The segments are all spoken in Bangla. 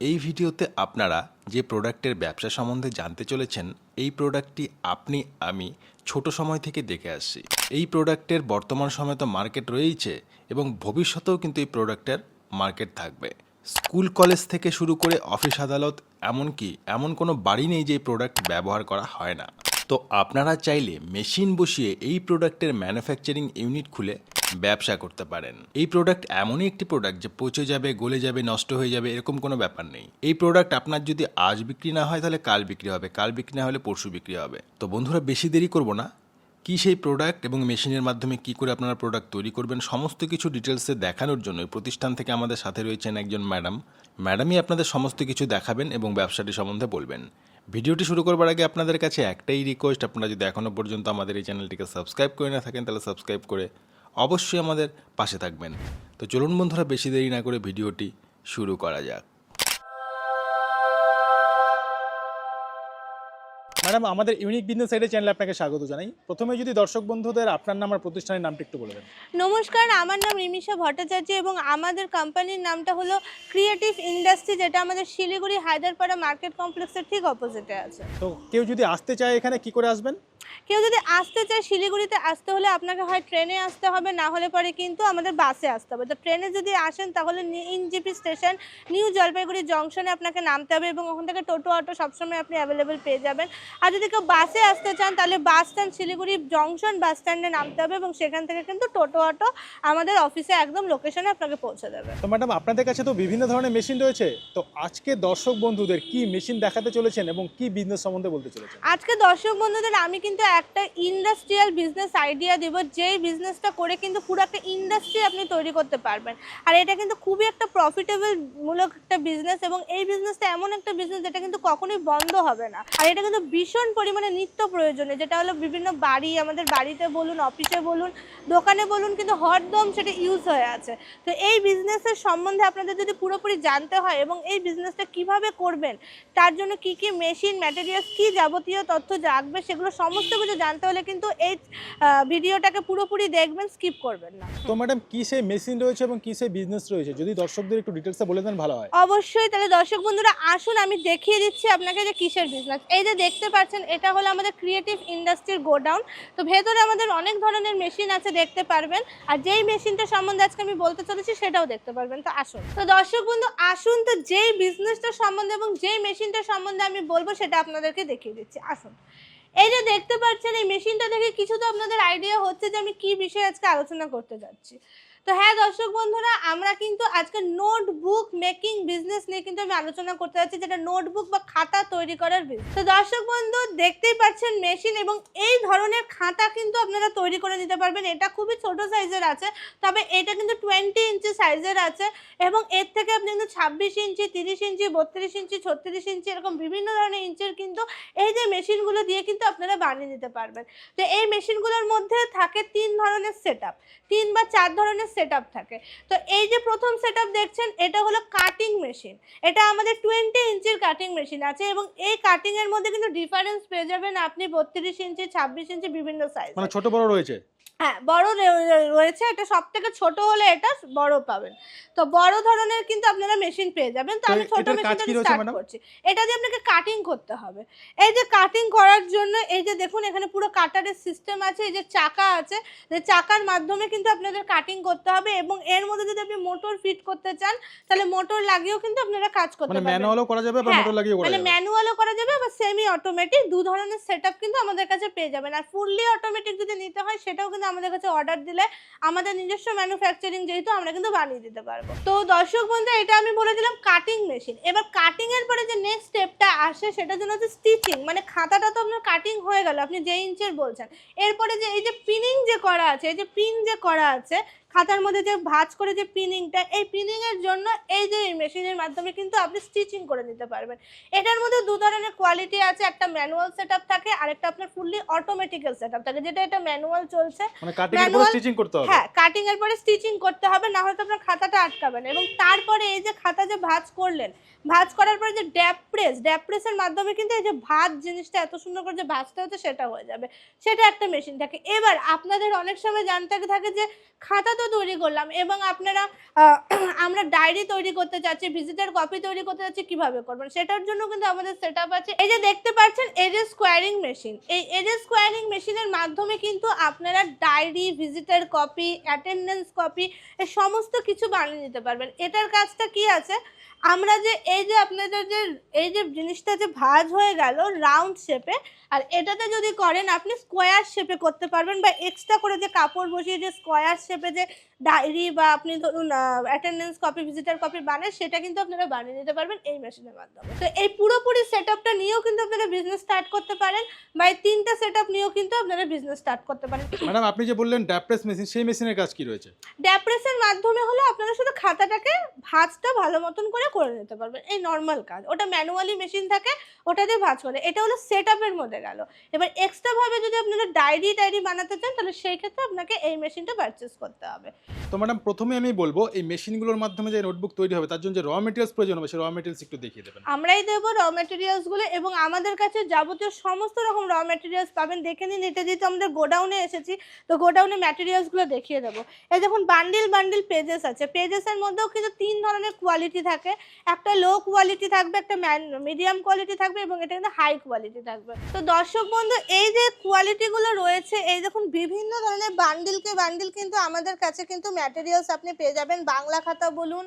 এই ভিডিওতে আপনারা যে প্রোডাক্টের ব্যবসা সম্বন্ধে জানতে চলেছেন, এই প্রোডাক্টটি আপনি, আমি ছোট সময় থেকে দেখে আসছি। এই প্রোডাক্টের বর্তমান সময়ে তো মার্কেট রয়েইছে এবং ভবিষ্যতেও কিন্তু এই প্রোডাক্টের মার্কেট থাকবে। স্কুল, কলেজ থেকে শুরু করে অফিস, আদালত, এমনকি এমন কোনো বাড়ি নেই যে এই প্রোডাক্ট ব্যবহার করা হয় না। তো আপনারা চাইলে মেশিন বসিয়ে এই প্রোডাক্টের ম্যানুফ্যাকচারিং ইউনিট খুলে ব্যবসা করতে পারেন। এই প্রোডাক্ট এমনই একটি প্রোডাক্ট যে পচে যাবে, গলে যাবে, নষ্ট হয়ে যাবে, এরকম কোনো ব্যাপার নেই। এই প্রোডাক্ট আপনার যদি আজ বিক্রি না হয় তাহলে কাল বিক্রি হবে, কাল বিক্রি না হলে পরশু বিক্রি হবে। তো বন্ধুরা, বেশি দেরি করব না। কি সেই প্রোডাক্ট এবং মেশিনের মাধ্যমে কি করে আপনারা প্রোডাক্ট তৈরি করবেন, সমস্ত কিছু ডিটেলসে দেখানোর জন্য প্রতিষ্ঠান থেকে আমাদের সাথে রয়েছেন একজন ম্যাডাম। ম্যাডামই আপনাদের সমস্ত কিছু দেখাবেন এবং ব্যবসাটি সম্বন্ধে বলবেন। ভিডিওটি শুরু করবার আগে আপনাদের কাছে একটাই রিকোয়েস্ট আপনারা যদি এখনও পর্যন্ত আমাদের এই চ্যানেলটিকে সাবস্ক্রাইব করে না থাকেন, তাহলে সাবস্ক্রাইব করে অবশ্যই আমাদের পাশে থাকবেন। তো চলুন বন্ধুরা, বেশি দেরি না করে ভিডিওটি শুরু করা যাক। ম্যাডাম আমাদের ইউনিক বিজনেস সাইডের চ্যানেলে আপনাকে স্বাগত জানাই। প্রথমে যদি দর্শক বন্ধুদের আপনার নাম আর প্রতিষ্ঠানের নামটা একটু বলে দেন। নমস্কার আমার নাম রিমিশা ভট্টাচার্য এবং আমাদের কোম্পানির নামটা হলো ক্রিয়েটিভ ইন্ডাস্ট্রি যেটা আমাদের শিলিগুড়ি হায়দারপাড়া মার্কেট কমপ্লেক্সের ঠিক অপোজিটে আছে। তো কেউ যদি আসতে চায় এখানে কি করে আসবেন? কেউ যদি আসতে চায় শিলিগুড়িতে আসতে হলে আপনাকে হয় ট্রেনে আসতে হবে না হলে পরে কিন্তু আমাদের বাসে আসতে হবে। তো ট্রেনে যদি আসেন তাহলে ইনজিপি স্টেশন নিউ জলপাইগুড়ি জংশনে আপনাকে নামতে হবে এবং ওখান থেকে টোটো অটো সবসময় আপনি অ্যাভেলেবেল পেয়ে যাবেন। আর যদি কেউ বাসে আসতে চান তাহলে bus stand Siliguri junction bus স্ট্যান্ডে নামতে হবে এবং সেখান থেকে কিন্তু টোটো অটো আমাদের অফিসে একদম লোকেশনে আপনাকে পৌঁছে দেবে। তো ম্যাডাম আপনাদের কাছে তো বিভিন্ন ধরনের মেশিন রয়েছে। তো আজকে দর্শক বন্ধুদের কি মেশিন দেখাতে চলেছেন এবং কি বিজনেস সম্বন্ধে বলতে চলেছেন? আজকে দর্শক বন্ধুদের আমি কিন্তু একটা ইন্ডাস্ট্রিয়াল বিজনেস আইডিয়া দেব যেই বিজনেসটা করে কিন্তু পুরো একটা ইন্ডাস্ট্রি আপনি তৈরি করতে পারবেন। আর এটা কিন্তু খুবই একটা প্রফিটেবল মূলক একটা বিজনেস এবং এই বিজনেসটা এমন একটা বিজনেস যেটা কিন্তু কখনোই বন্ধ হবে না। আর এটা কিন্তু ভীষণ পরিমাণে নিত্য প্রয়োজনে যেটা হলো বিভিন্ন বাড়ি আমাদের বাড়িতে বলুন অফিসে বলুন দোকানে বলুন কিন্তু হরদম সেটা ইউজ হয়ে আছে। তো এই বিজনেসের সম্বন্ধে আপনাদের যদি পুরোপুরি জানতে হয় এবং এই বিজনেসটা কীভাবে করবেন তার জন্য কি কি মেশিন ম্যাটেরিয়ালস কি যাবতীয় তথ্য রাখবে সেগুলো সমস্ত কিছু জানতে হলে কিন্তু এই ভিডিওটাকে পুরোপুরি দেখবেন স্কিপ করবেন না। তো ম্যাডাম কি সেই মেশিন রয়েছে এবং কি সেই বিজনেস রয়েছে? যদি দর্শকদের একটু ডিটেলসে বলে দেন ভালো হয়। অবশ্যই তাহলে দর্শক বন্ধুরা আসুন আমি দেখিয়ে দিচ্ছি আপনাকে যে কিসের বিজনেস এই যে দেখতে পাচ্ছেন এটা হলো আমাদের ক্রিয়েটিভ ইন্ডাস্ট্রির গোডাউন। তো ভেতরে আমাদের অনেক ধরনের মেশিন আছে, দেখতে পারবেন। আর যেই মেশিনটা সম্বন্ধে আজকে আমি বলতে চলেছি, সেটাও দেখতে পারবেন। তো আসুন। তো দর্শক বন্ধু, আসুন তো যেই বিজনেসটা সম্বন্ধে এবং যেই মেশিনটা সম্বন্ধে আমি বলব, সেটা আপনাদেরকে দেখিয়ে দিচ্ছি। আসুন। এই যে দেখতে পাচ্ছেন, এই মেশিনটা দেখে কিছু তো আপনাদের আইডিয়া হচ্ছে যে আমি কি বিষয়ে আজকে আলোচনা করতে যাচ্ছি। তো হ্যাঁ দর্শক বন্ধুরা, আমরা কিন্তু আজকে নোটবুক মেকিং বিজনেস নিয়ে কিন্তু আমি আলোচনা করতে যাচ্ছি, যেটা নোটবুক বা খাতা তৈরি করার বিজনেস তো দর্শক বন্ধু, দেখতেই পাচ্ছেন মেশিন এবং এই ধরনের খাতা কিন্তু আপনারা তৈরি করে নিতে পারবেন। এটা খুবই ছোট সাইজের আছে, তবে এটা কিন্তু টোয়েন্টি ইঞ্চি সাইজের আছে এবং এর থেকে আপনি কিন্তু ছাব্বিশ ইঞ্চি, তিরিশ ইঞ্চি, বত্রিশ ইঞ্চি, ছত্রিশ ইঞ্চি এরকম বিভিন্ন ধরনের ইঞ্চির কিন্তু এই যে মেশিনগুলো দিয়ে কিন্তু আপনারা বানিয়ে নিতে পারবেন। তো এই মেশিনগুলোর মধ্যে থাকে তিন ধরনের সেট তিন বা চার ধরনের সেট থাকে। তো এই যে প্রথম সেট দেখছেন, এটা হলো কাটিং মেশিন এটা আমাদের টোয়েন্টি ইঞ্চির কাটিং মেশিন আছে এবং এই কাটিং এর মধ্যে কিন্তু ডিফারেন্স পেয়ে যাবেন আপনি বত্রিশ ইঞ্চি, ছাব্বিশ ইঞ্চি বিভিন্ন সাইজ মানে ছোট বড় রয়েছে? হ্যাঁ বড় রয়েছে এটা সব থেকে ছোট হলে এটা বড় পাবেন। তো বড় ধরনের কিন্তু আপনারা মেশিন পেয়ে যাবেন তো আমি ছোট মেশিনটা স্টার্ট করছি। এটা দিয়ে আপনাকে কাটিং করতে হবে। এই যে কাটিং করার জন্য এই যে দেখুন এখানে পুরো কাটারের সিস্টেম আছে এই যে চাকা আছে যে চাকার মাধ্যমে কিন্তু আপনাদের কাটিং করতে হবে এবং এর মধ্যে যদি আপনি মোটর ফিট করতে চান তাহলে মোটর লাগিয়েও কিন্তু আপনারা কাজ করতে মানে পারবেন। ম্যানুয়ালও করা যাবে বা হ্যাঁ, মোটর লাগিয়ে করা মানে ম্যানুয়ালও করা যাবে আবার সেমি অটোমেটিক দু ধরনের সেটআপ কিন্তু আমাদের কাছে পেয়ে যাবেন। আর ফুললি অটোমেটিক যদি নিতে হয় সেটাও কিন্তু আমাদের কাছে অর্ডার দিলে আমাদের নিজস্ব ম্যানুফ্যাকচারিং যেহেতু আমরা কিন্তু বানিয়ে দিতে পারব। তো দর্শক বন্ধু এটা আমি বলে দিলাম কাটিং মেশিন এবার কাটিং এর পরে যে নেক্সট স্টেপটা আসে সেটার জন্য হচ্ছে স্টিচিং মানে খাতাটা তো আপনার কাটিং হয়ে গেল, আপনি যে ইঞ্চের বলছেন। এরপরে যে এই যে পিনিং যে করা আছে, এই যে পিন যে করা আছে খাতার মধ্যে যে ভাঁজ করে যে পিনিংটা এই পিনিং এর জন্য এই যে মেশিনের মাধ্যমে কিন্তু আপনি স্টিচিং করে নিতে পারবেন। এটার মধ্যে দু ধরনের কোয়ালিটি আছে একটা ম্যানুয়াল সেটআপ থাকে আর একটা আপনার ফুললি অটোমেটিক্যাল সেটআপ থাকে যেটা এটা ম্যানুয়াল চলছে। মানে কাটিং এর পরে স্টিচিং করতে হবে? হ্যাঁ কাটিং এর পরে স্টিচিং করতে হবে না হলে তো আপনার খাতাটা আটকাবে না। এবং তারপরে এই যে খাতা যে ভাঁজ করলেন ভাঁজ করার পরে যে ড্যাপ প্রেস ড্যাপ প্রেসের মাধ্যমে কিন্তু এই যে ভাঁজ জিনিসটা এত সুন্দর করে যে ভাঁজতে হচ্ছে সেটা হয়ে যাবে। সেটা একটা মেশিন থাকে। এবার আপনাদের অনেক সময় জানতে থাকে যে খাতা খাতা তৈরি করলাম এবং আপনারা আমরা ডায়েরি তৈরি করতে চাচ্ছি ভিজিটার কপি তৈরি করতে চাচ্ছি, কীভাবে করবেন সেটার জন্য কিন্তু আমাদের সেট আছে। এই যে দেখতে পাচ্ছেন এজে স্কোয়ারিং মেশিন এই এজে স্কোয়ারিং মেশিনের মাধ্যমে কিন্তু আপনারা diary visitor copy attendance copy এ সমস্ত কিছু বানিয়ে নিতে পারবেন। এটার কাজটা কি আছে? আমরা যে এই যে আপনাদের যে এই যে জিনিসটা যে ভাঁজ হয়ে গেল রাউন্ড শেপে আর এটাতে যদি করেন আপনি স্কোয়ার শেপে করতে পারবেন বা এক্সট্রা করে যে কাপড় বসিয়ে যে স্কোয়ার শেপে যে ডায়েরি বা আপনি ধরুন অ্যাটেন্ডেন্স কপি ভিজিটার কপি বানান সেটা কিন্তু আপনারা বানিয়ে নিতে পারবেন এই মেশিনের মাধ্যমে। তো এই পুরোপুরি সেট আপটা নিয়েও কিন্তু আপনারা বিজনেস স্টার্ট করতে পারেন বা এই তিনটা সেট আপ নিয়েও কিন্তু আপনারা বিজনেস স্টার্ট করতে পারেন। ম্যাডাম আপনি যে বললেন ড্যাপ্রেস মেশিন সেই মেশিনের কাজ কি রয়েছে? ড্যাপ্রেসের মাধ্যমে হলো আপনারা শুধু খাতাটাকে ভাঁজটা ভালো মতন করে করে নিতে পারবেন। এই নর্মাল কাজ। ওটা ম্যানুয়ালি মেশিন থাকে ওটা দিয়ে ভাঁজ করে। এটা হলো সেট আপের মধ্যে গেল। এবার এক্সট্রা ভাবে যদি আপনারা ডায়েরি ডায়েরি বানাতে চান তাহলে সেই ক্ষেত্রে আপনাকে এই মেশিনটা পারচেস করতে হবে। তো ম্যাডাম প্রথমে আমি বলব এই মেশিনগুলোর মাধ্যমে যে নোটবুক তৈরি হবে তার জন্য যে র মেটেরিয়ালস প্রয়োজন হবে সেই র মেটেরিয়ালস একটু দেখিয়ে দেবেন। আমরাই দেবো র মেটেরিয়ালসগুলো এবং আমাদের কাছে যাবতীয় সমস্ত রকম র মেটেরিয়ালস পাবেন। দেখে নিন এটা যেহেতু আমাদের গোডাউনে এসেছি তো গোডাউনে ম্যাটেরিয়ালসগুলো দেখিয়ে দেবো। এই দেখুন বান্ডিল বান্ডিল পেজেস আছে। পেজেসের মধ্যেও কিন্তু তিন ধরনের কোয়ালিটি থাকে। একটা লো কোয়ালিটি থাকবে, একটা মিডিয়াম কোয়ালিটি থাকবে এবং এটা কিন্তু হাই কোয়ালিটি থাকবে। তো দর্শক বন্ধু, এই যে কোয়ালিটিগুলো রয়েছে, এই দেখুন বিভিন্ন ধরনের বান্ডিলকে বান্ডিল কিন্তু আমাদের কাছে কিন্তু ম্যাটেরিয়ালস আপনি পেয়ে যাবেন। বাংলা খাতা বলুন,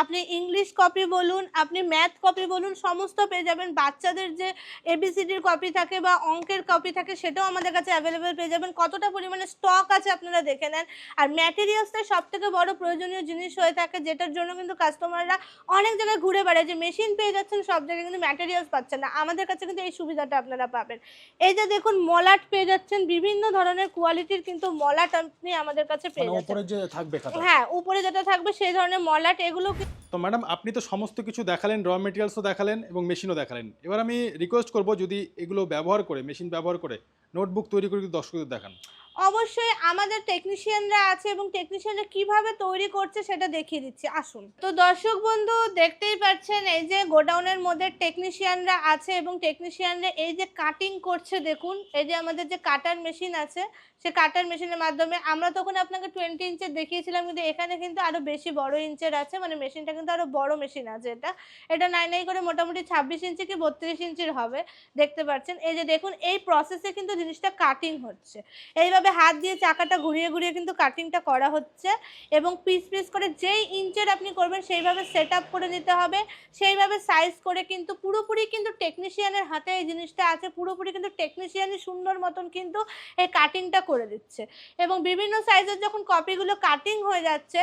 আপনি ইংলিশ কপি বলুন, আপনি ম্যাথ কপি বলুন, সমস্ত পেয়ে যাবেন। বাচ্চাদের যে এবিসিডির কপি থাকে বা অঙ্কের কপি থাকে, সেটাও আমাদের কাছে অ্যাভেলেবেল পেয়ে যাবেন। কতটা পরিমাণে স্টক আছে আপনারা দেখে নেন। আর ম্যাটেরিয়ালসটা সব থেকে বড় প্রয়োজনীয় জিনিস হয়ে থাকে, যেটার জন্য কিন্তু কাস্টমাররা অনেক জায়গায় ঘুরে বেড়ায় যে মেশিন পেয়ে যাচ্ছেন সব জায়গায় কিন্তু ম্যাটেরিয়ালস পাচ্ছেন না। আমাদের কাছে কিন্তু এই সুবিধাটা আপনারা পাবেন। এই যে দেখুন মলাট পেয়ে যাচ্ছেন বিভিন্ন ধরনের কোয়ালিটির কিন্তু মলাট আপনি আমাদের কাছে পেয়ে মানে যাচ্ছেন। উপরে যে থাকবে হ্যাঁ উপরে যেটা থাকবে সেই ধরনের মলাট এগুলো তো ম্যাডাম আপনি তো সমস্ত কিছু দেখালেন র মেটেরিয়ালসও দেখালেন এবং মেশিনও দেখালেন। এবার আমি রিকোয়েস্ট করব যদি এগুলো ব্যবহার করে মেশিন ব্যবহার করে নোটবুক তৈরি করে দর্শকদের দেখান। অবশ্যই আমাদের টেকনিশিয়ানরা আছে এবং টেকনিশিয়ানরা কীভাবে তৈরি করছে সেটা দেখিয়ে দিচ্ছি। আসুন। তো দর্শক বন্ধু, দেখতেই পাচ্ছেন এই যে গোডাউনের মধ্যে টেকনিশিয়ানরা আছে এবং টেকনিশিয়ানরা এই যে কাটিং করছে, দেখুন, এই যে আমাদের যে কাটার মেশিন আছে, সে কাটার মেশিনের মাধ্যমে আমরা তখন আপনাকে টোয়েন্টি ইঞ্চের দেখিয়েছিলাম, কিন্তু এখানে কিন্তু আরও বেশি বড় ইঞ্চের আছে মানে মেশিনটা কিন্তু আরও বড় মেশিন আছে এটা। এটা নাই নাই করে মোটামুটি ছাব্বিশ ইঞ্চি কি বত্রিশ ইঞ্চির হবে, দেখতে পাচ্ছেন। এই যে দেখুন, এই প্রসেসে কিন্তু জিনিসটা কাটিং হচ্ছে। এইভাবে হাত দিয়ে চাকাটা ঘুরিয়ে ঘুরিয়ে কিন্তু কাটিংটা করা হচ্ছে এবং পিস পিস করে যেই ইঞ্চের আপনি করবেন সেইভাবে সেট আপ করে নিতে হবে। সেইভাবে সাইজ করে কিন্তু পুরোপুরি কিন্তু টেকনিশিয়ানের হাতে এই জিনিসটা আছে, পুরোপুরি কিন্তু টেকনিশিয়ানই সুন্দর মতন কিন্তু এই কাটিংটা করে দিচ্ছে। এবং বিভিন্ন সাইজের যখন কপিগুলো কাটিং হয়ে যাচ্ছে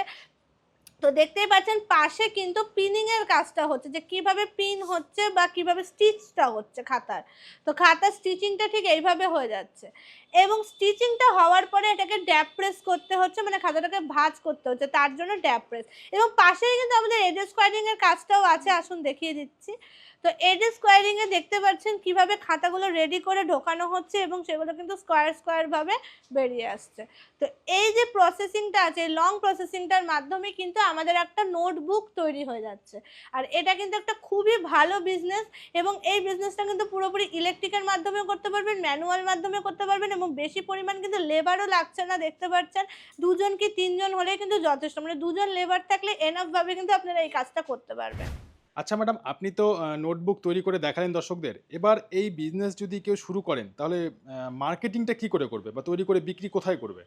তো দেখতেই পাচ্ছেন পাশে কিন্তু পিনিং এর কাজটা হচ্ছে, যে কীভাবে পিন হচ্ছে বা কীভাবে স্টিচটা হচ্ছে খাতার। তো খাতার স্টিচিংটা ঠিক এইভাবে হয়ে যাচ্ছে। এবং স্টিচিংটা হওয়ার পরে এটাকে ড্যাপ প্রেস করতে হচ্ছে মানে খাতাটাকে ভাজ করতে হচ্ছে, তার জন্য ড্যাপ প্রেস এবং পাশেই কিন্তু আমাদের এডে স্কোয়ারিংয়ের কাজটাও আছে, আসুন দেখিয়ে দিচ্ছি। তো এডে স্কোয়ারিং এ দেখতে পাচ্ছেন কীভাবে খাতাগুলো রেডি করে ঢোকানো হচ্ছে এবং সেগুলো কিন্তু স্কোয়ার স্কোয়ার ভাবে বেরিয়ে আসছে। তো এই যে প্রসেসিংটা আছে লং প্রসেসিংটার মাধ্যমে কিন্তু আমাদের একটা নোটবুক তৈরি হয়ে যাচ্ছে। আর এটা কিন্তু একটা খুবই ভালো বিজনেস এবং এই বিজনেসটা কিন্তু পুরোপুরি ইলেকট্রিকের মাধ্যমে করতে পারবেন ম্যানুয়াল মাধ্যমে করতে পারবেন এবং বেশি পরিমাণ কিন্তু লেবারও লাগছে না, দেখতে পাচ্ছেন? দুজন কি তিনজন হলেই কিন্তু যথেষ্ট মানে দুজন লেবার থাকলে এনাফভাবে কিন্তু আপনারা এই কাজটা করতে পারবেন। আচ্ছা ম্যাডাম, আপনি তো নোটবুক তৈরি করে দেখালেন দর্শকদের। এবার এই বিজনেস যদি কেউ শুরু করেন, তাহলে মার্কেটিংটা কি করে করবে বা তৈরি করে বিক্রি কোথায় করবে?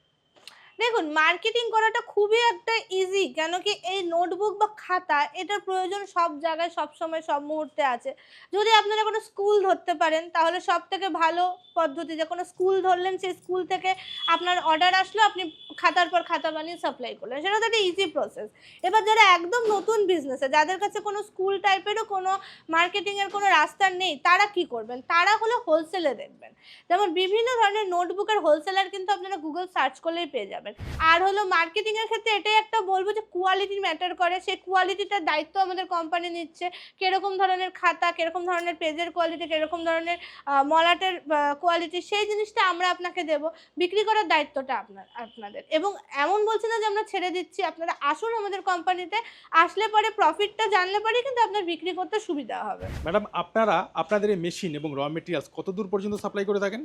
দেখুন মার্কেটিং করাটা খুবই একটা ইজি কেন কি এই নোটবুক বা খাতা, এটার প্রয়োজন সব জায়গায়, সব সময়, সব মুহূর্তে আছে। যদি আপনারা কোনো স্কুল ধরতে পারেন, তাহলে সব থেকে ভালো পদ্ধতি, যে কোনো স্কুল ধরলেন, সেই স্কুল থেকে আপনার অর্ডার আসলো, আপনি খাতার পর খাতা বানিয়ে সাপ্লাই করলেন। সেটা তো একটা ইজি প্রসেস এবার যারা একদম নতুন বিজনেসে যাদের কাছে কোনো স্কুল টাইপেরও কোনো মার্কেটিংয়ের কোনো রাস্তা নেই, তারা কি করবেন? তারা হলো হোলসেলে দেখবেন। যেমন বিভিন্ন ধরনের নোটবুকের হোলসেলার কিন্তু আপনারা গুগল সার্চ করলেই পেয়ে যাবেন। আর হলো মার্কেটিং এর ক্ষেত্রে এটাই একটা বলব যে কোয়ালিটি ম্যাটার করে। সেই কোয়ালিটিটার দায়িত্ব আমাদের কোম্পানি নিচ্ছে। কীরকম ধরনের খাতা কীরকম ধরনের পেজের কোয়ালিটি কীরকম ধরনের মলাটের কোয়ালিটি সেই জিনিসটা আমরা আপনাকে দেব। বিক্রি করার দায়িত্বটা আপনার আপনাদের। এবং এমন বলছি না যে আমরা ছেড়ে দিচ্ছি। আপনারা আসুন আমাদের কোম্পানিতে আসলে পরে প্রফিটটা জানলে পরে কিন্তু আপনার বিক্রি করতে সুবিধা হবে। ম্যাডাম আপনারা আপনাদের এই মেশিন এবং র মেটেরিয়ালস কত দূর পর্যন্ত সাপ্লাই করে থাকেন?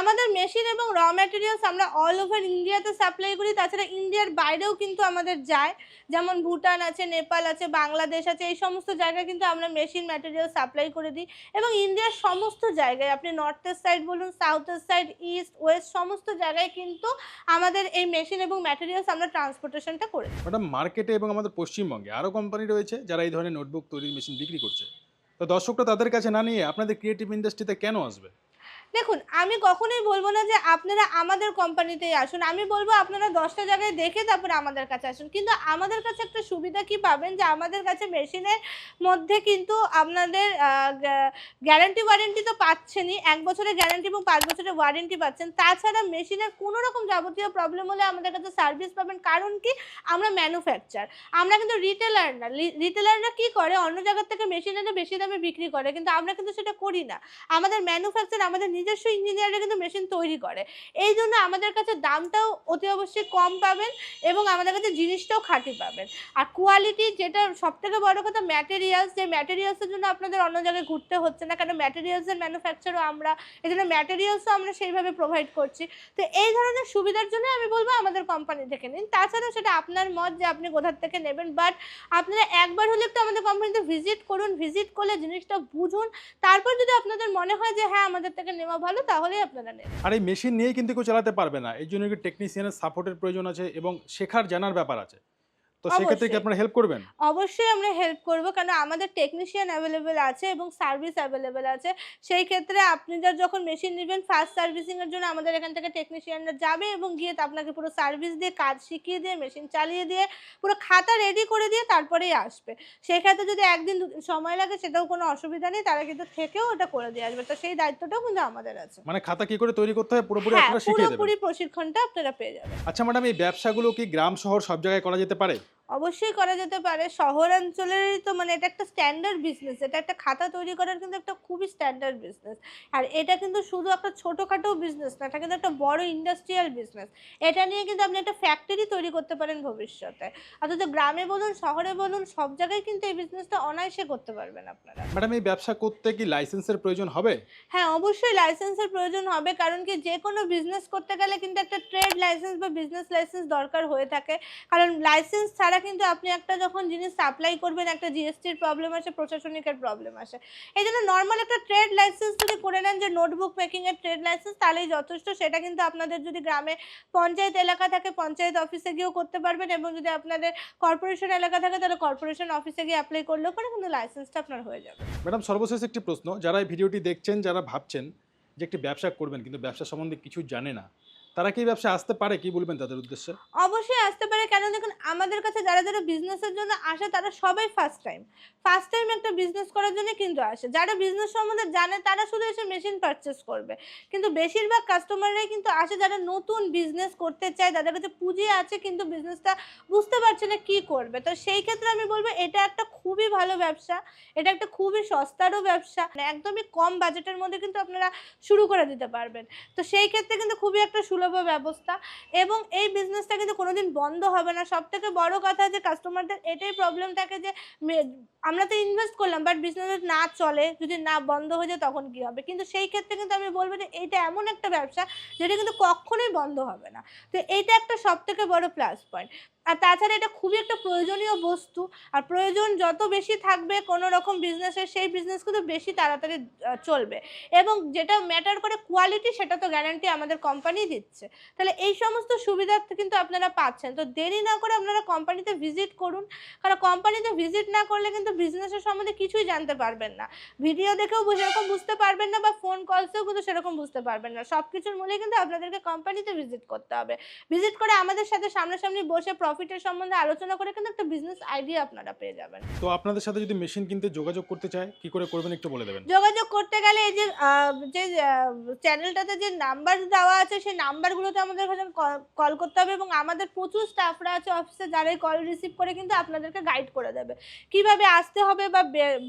আমাদের মেশিন এবং র ম্যাটেরিয়ালস আমরা অল ওভার ইন্ডিয়াতে সাপ্লাই সাপ্লাই করি, তাছাড়া ইন্ডিয়ার বাইরেও কিন্তু আমাদের যায়। যেমন ভুটান আছে, নেপাল আছে, বাংলাদেশ আছে, এই সমস্ত জায়গায় কিন্তু আমরা মেশিন ম্যাটেরিয়াল সাপ্লাই করে দিই। এবং ইন্ডিয়ার সমস্ত জায়গায়, আপনি নর্থের সাইড বলুন সাউথের সাইড ইস্ট ওয়েস্ট সমস্ত জায়গায় কিন্তু আমাদের এই মেশিন এবং ম্যাটেরিয়ালস আমরা ট্রান্সপোর্টেশনটা করে। ম্যাডাম, মার্কেটে এবং আমাদের পশ্চিমবঙ্গে আরও কোম্পানি রয়েছে যারা এই ধরনের নোটবুক তৈরির মেশিন বিক্রি করছে। তো দর্শকরা তাদের কাছে না নিয়ে আপনাদের ক্রিয়েটিভ ইন্ডাস্ট্রিতে কেন আসবে? দেখুন, আমি কখনোই বলব না যে আপনারা আমাদের কোম্পানিতেই আসুন। আমি বলব আপনারা দশটা জায়গায় দেখে তারপরে আমাদের কাছে আসুন। কিন্তু আমাদের কাছে একটা সুবিধা কি পাবেন? যে আমাদের কাছে মেশিনের মধ্যে কিন্তু আপনাদের গ্যারান্টি ওয়ারেন্টি তো পাচ্ছেনই। এক বছরের গ্যারান্টি এবং পাঁচ বছরের ওয়ারেন্টি পাচ্ছেন। তাছাড়া মেশিনের কোনো রকম যাবতীয় প্রবলেম হলে আমাদের কাছে সার্ভিস পাবেন। কারণ কি? আমরা ম্যানুফ্যাকচার। আমরা কিন্তু রিটেলার না। রিটেলাররা কি করে? অন্য জায়গার থেকে মেশিন এনে বেশি দামে বিক্রি করে। কিন্তু আমরা কিন্তু সেটা করি না। আমাদের ম্যানুফ্যাকচার আমাদের নিজস্ব ইঞ্জিনিয়াররা কিন্তু মেশিন তৈরি করে। এই জন্য আমাদের কাছে দামটাও অতি অবশ্যই কম পাবেন এবং আমাদের কাছে জিনিসটাও খাঁটি পাবেন। আর কোয়ালিটি যেটা সব থেকে বড় কথা ম্যাটেরিয়ালস যে ম্যাটেরিয়ালসের জন্য আপনাদের অন্য জায়গায় ঘুরতে হচ্ছে না কারণ ম্যাটেরিয়ালসের ম্যানুফ্যাকচারও আমরা, এই জন্য ম্যাটেরিয়ালসও আমরা সেইভাবে প্রোভাইড করছি। তো এই ধরনের সুবিধার জন্য আমি বলব আমাদের কোম্পানি থেকে নিন। তাছাড়া সেটা আপনার মত যে আপনি কোথার থেকে নেবেন বাট আপনারা একবার হলে একটু আমাদের কোম্পানিতে ভিজিট করুন ভিজিট করলে জিনিসটা বুঝুন। তারপর যদি আপনাদের মনে হয় যে হ্যাঁ আমাদের থেকে নেওয়া ভালো, তাহলে আপনারা নেন। আর এই মেশিন নিয়ে কিন্তু কেউ চালাতে পারবে না। এই জন্য টেকনিশিয়ানের সাপোর্টের প্রয়োজন আছে এবং শেখার জানার ব্যাপার আছে। তো সেক্ষেত্রে কি আপনারা হেল্প করবেন? অবশ্যই আমরা হেল্প করব কারণ আমাদের টেকনিশিয়ান অ্যাভেলেবেল আছে এবং সার্ভিস অ্যাভেলেবেল আছে। সেই ক্ষেত্রে আপনি যা যখন মেশিন নেবেন ফার্স্ট সার্ভিসিংয়ের জন্য আমাদের এখান থেকে টেকনিশিয়ানরা যাবে এবং গিয়ে আপনাকে পুরো সার্ভিস দিয়ে কাজ শিখিয়ে দিয়ে মেশিন চালিয়ে দিয়ে পুরো খাতা রেডি করে দিয়ে তারপরেই আসবে। সেই ক্ষেত্রে যদি একদিন সময় লাগে সেটাও কোনো অসুবিধা নেই তারা কিন্তু থেকেও ওটা করে দিয়ে আসবে। তো সেই দায়িত্বটাও কিন্তু আমাদের আছে। মানে খাতা কি করে তৈরি করতে হয়? পুরোপুরি হ্যাঁ আপনারা শিখিয়ে দেবেন। পুরোপুরি প্রশিক্ষণটা আপনারা পেয়ে যাবেন। আচ্ছা ম্যাডাম এই ব্যবসাগুলো কি গ্রাম শহর সব জায়গায় করা যেতে পারে? অবশ্যই করা যেতে পারে। শহরাঞ্চলেরই তো মানে এটা একটা স্ট্যান্ডার্ড বিজনেস এটা একটা খাতা তৈরি করার কিন্তু একটা খুবই স্ট্যান্ডার্ড বিজনেস আর এটা কিন্তু শুধু একটা ছোটোখাটো বিজনেস না এটা কিন্তু একটা বড় ইন্ডাস্ট্রিয়াল বিজনেস এটা নিয়ে কিন্তু আপনি একটা ফ্যাক্টরি তৈরি করতে পারেন ভবিষ্যতে। অথচ গ্রামে বলুন শহরে বলুন সব জায়গায় কিন্তু এই বিজনেসটা অনায়াসে করতে পারবেন আপনারা। ম্যাডাম এই ব্যবসা করতে কি লাইসেন্সের প্রয়োজন হবে? হ্যাঁ অবশ্যই লাইসেন্সের প্রয়োজন হবে কারণ কি যে কোনো বিজনেস করতে গেলে কিন্তু একটা ট্রেড লাইসেন্স বা বিজনেস লাইসেন্স দরকার হয়ে থাকে। কারণ লাইসেন্স ছাড়া কিন্তু আপনি একটা যখন জিনিস সাপ্লাই করবেন, একটা জিএসটির প্রবলেম আসে, প্রশাসনিকের প্রবলেম আসে। এই জন্য নর্মাল একটা ট্রেড লাইসেন্স যদি করে নেন, যে নোটবুক মেকিংয়ের ট্রেড লাইসেন্স তাহলেই যথেষ্ট। সেটা কিন্তু আপনাদের যদি গ্রামে পঞ্চায়েত এলাকা থাকে, পঞ্চায়েত অফিসে গিয়েও করতে পারবেন এবং যদি আপনাদের কর্পোরেশন এলাকা থাকে, তাহলে কর্পোরেশন অফিসে গিয়ে অ্যাপ্লাই করলেও পরে কিন্তু লাইসেন্সটা আপনার হয়ে যাবে। ম্যাডাম, সর্বশেষ একটি প্রশ্ন। যারা এই ভিডিওটি দেখছেন, যারা ভাবছেন যে একটি ব্যবসা করবেন, কিন্তু ব্যবসা সম্বন্ধে কিছু জানে না তারা কি ব্যবসা আসতে পারে? কি বলবেন তাদের উদ্দেশ্যে? অবশ্যই আসতে পারে। কেন দেখুন, আমাদের কাছে যারা যারা বিজনেসের জন্য আসে, তারা সবাই ফার্স্ট টাইম ফার্স্ট টাইম একটা বিজনেস করার জন্য কিন্তু আসে। যারা বিজনেস সম্বন্ধে জানে, তারা শুধু এসে মেশিন পারচেস করবে। কিন্তু বেশিরভাগ কাস্টমাররাই কিন্তু আসে, যারা নতুন বিজনেস করতে চায়, যাদের কাছে পুঁজি আছে, কিন্তু বিজনেসটা বুঝতে পারছে না কি করবে। তো সেই ক্ষেত্রে আমি বলব, এটা একটা খুবই ভালো ব্যবসা। এটা একটা খুবই সস্তারও ব্যবসা। মানে একদমই কম বাজেটের মধ্যে কিন্তু আপনারা শুরু করে দিতে পারবেন। তো সেই ক্ষেত্রে কিন্তু খুবই একটা সুলভ ব্যবস্থা এবং এই বিজনেসটা কিন্তু কোনো দিন বন্ধ হবে না। সব থেকে বড়ো কথা যে কাস্টমারদের এটাই প্রবলেম থাকে যে আমরা তো ইনভেস্ট করলাম বাট বিজনেস না চলে, যদি না বন্ধ হয়ে যায়, তখন কি হবে? কিন্তু সেই ক্ষেত্রে কিন্তু আমি বলব যে, এইটা এমন একটা ব্যবসা যেটা কিন্তু কখনোই বন্ধ হবে না। তো এইটা একটা সব থেকে বড়ো প্লাস পয়েন্ট আর তাছাড়া এটা খুবই একটা প্রয়োজনীয় বস্তু। আর প্রয়োজন যত বেশি থাকবে কোনো রকম বিজনেসের সেই বিজনেস কিন্তু বেশি তাড়াতাড়ি চলবে। এবং যেটা ম্যাটার করে কোয়ালিটি সেটা তো গ্যারান্টি আমাদের কোম্পানি দিচ্ছে। তাহলে এই সমস্ত সুবিধা কিন্তু আপনারা পাচ্ছেন। তো দেরি না করে আপনারা কোম্পানিতে ভিজিট করুন। কারণ কোম্পানিতে ভিজিট না করলে কিন্তু বিজনেসের সম্বন্ধে কিছুই জানতে পারবেন না। ভিডিও দেখেও সেরকম বুঝতে পারবেন না বা ফোন কলসেও কিন্তু সেরকম বুঝতে পারবেন না। সব কিছুর মূলে কিন্তু আপনাদেরকে কোম্পানিতে ভিজিট করতে হবে। ভিজিট করে আমাদের সাথে সামনাসামনি বসে প্রফিটের সম্বন্ধে আলোচনা করে কিন্তু একটা বিজনেস আইডিয়া আপনারা পেয়ে যাবেন। তো আপনাদের সাথে যদি মেশিন কিনতে যোগাযোগ করতে চায় কি করে করবেন একটু বলে দেবেন? যোগাযোগ করতে গেলে এই যে আহ, যে চ্যানেলটাতে যে নাম্বার দেওয়া আছে সেই নাম্বারগুলোতে আমাদের কাছে কল করতে হবে এবং আমাদের প্রচুর স্টাফরা আছে অফিসে যারা কল রিসিভ করে কিন্তু আপনাদেরকে গাইড করে দেবে। কীভাবে আসতে হবে বা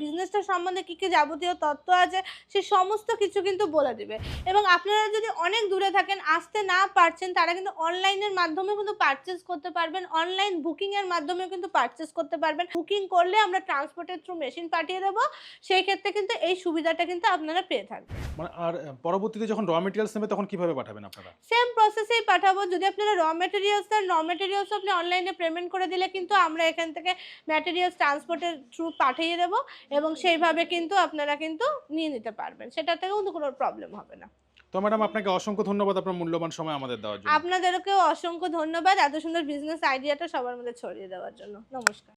বিজনেসটা সম্বন্ধে কী কী যাবতীয় তথ্য আছে সে সমস্ত কিছু কিন্তু বলে দেবে। এবং আপনারা যদি অনেক দূরে থাকেন আসতে না পারছেন তারা কিন্তু অনলাইনের মাধ্যমে কিন্তু পারচেস করতে পারবেন অনলাইন বুকিং এর মাধ্যমে কিন্তু পারচেস করতে পারবেন। বুকিং করলে আমরা ট্রান্সপোর্টের থ্রু মেশিন পাঠিয়ে দেবো। সেই ক্ষেত্রে কিন্তু এই সুবিধাটা কিন্তু আপনারা পেয়ে থাকবেন। মানে আর পরবর্তীতে যখন র মেটেরিয়ালস নেবে তখন কীভাবে পাঠাবেন আপনারা? সেম প্রসেসেই পাঠাবো। যদি আপনারা র মেটেরিয়ালস দেন র মেটেরিয়ালস আপনি অনলাইনে পেমেন্ট করে দিলে কিন্তু আমরা এখান থেকে ম্যাটেরিয়ালস ট্রান্সপোর্টের থ্রু পাঠিয়ে দেবো এবং সেইভাবে কিন্তু আপনারা কিন্তু নিয়ে নিতে পারবেন। সেটাতেও কিন্তু কোনো প্রবলেম হবে না। তো ম্যাডাম, আপনাকে অসংখ্য ধন্যবাদ আপনার মূল্যবান সময় আমাদের দেওয়ার জন্য। আপনাদেরকেও অসংখ্য ধন্যবাদ এত সুন্দর বিজনেস আইডিয়াটা সবার মধ্যে ছড়িয়ে দেওয়ার জন্য। নমস্কার।